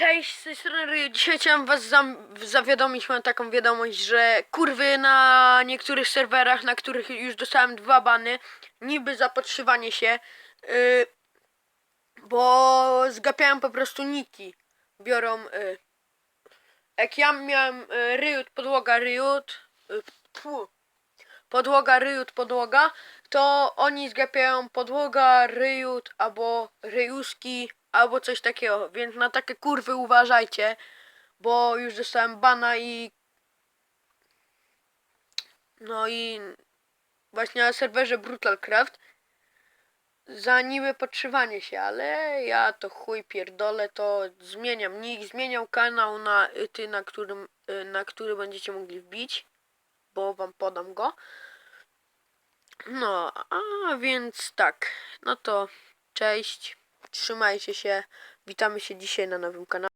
Cześć, z tej strony. Dzisiaj chciałem was zawiadomić, mam taką wiadomość, że kurwy na niektórych serwerach, na których już dostałem dwa bany, niby za się, yy, bo zgapiałem po prostu niki. Biorą, yy, jak ja miałem yy, Ryut, podłoga Ryut, yy, podłoga Ryut, podłoga, to oni zgapiają podłoga, Ryut albo Ryjuski albo coś takiego, więc na takie kurwy uważajcie, bo już dostałem bana i no i właśnie na serwerze Brutalcraft za niby podszywanie się, ale ja to chuj pierdolę, to zmieniam. Nick, zmieniam kanał na y, ty, na którym, y, na który będziecie mogli wbić, bo wam podam go. No, a więc tak, no to cześć, trzymajcie się, witamy się dzisiaj na nowym kanale.